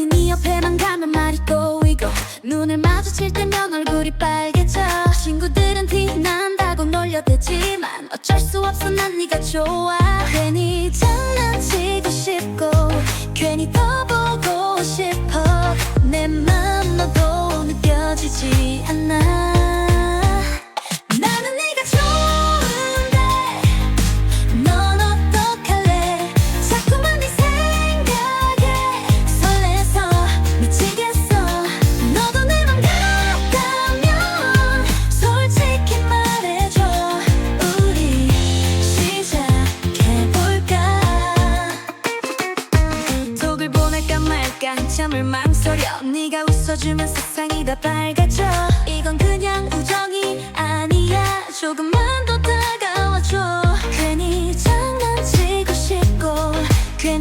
괜히 네 옆에만 가면 말이 꼬이고 눈을 마주칠 때면 얼굴이 빨개져. 친구들은 티난다고 놀려대지만 어쩔 수 없어 난 네가 좋아. 괜히 한참을 망설여 네가 웃어주면 세상이 다 밝아져 이건 그냥 우정이 아니야 조금만